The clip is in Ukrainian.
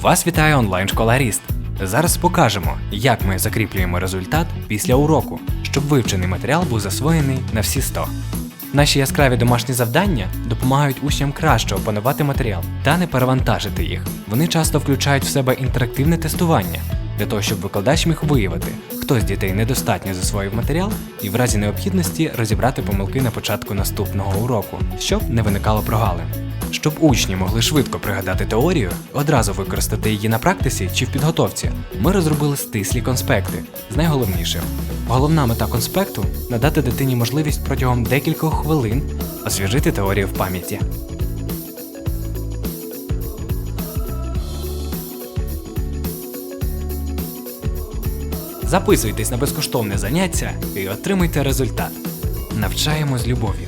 Вас вітає онлайн-школа Ріст. Зараз покажемо, як ми закріплюємо результат після уроку, щоб вивчений матеріал був засвоєний на всі 100. Наші яскраві домашні завдання допомагають учням краще опанувати матеріал та не перевантажити їх. Вони часто включають в себе інтерактивне тестування для того, щоб викладач міг виявити, хто з дітей недостатньо засвоїв матеріал і в разі необхідності розібрати помилки на початку наступного уроку, щоб не виникало прогалин. Щоб учні могли швидко пригадати теорію, одразу використати її на практиці чи в підготовці, ми розробили стислі конспекти з найголовнішим. Головна мета конспекту надати дитині можливість протягом декількох хвилин освіжити теорію в пам'яті. Записуйтесь на безкоштовне заняття і отримуйте результат. Навчаємо з любов'ю.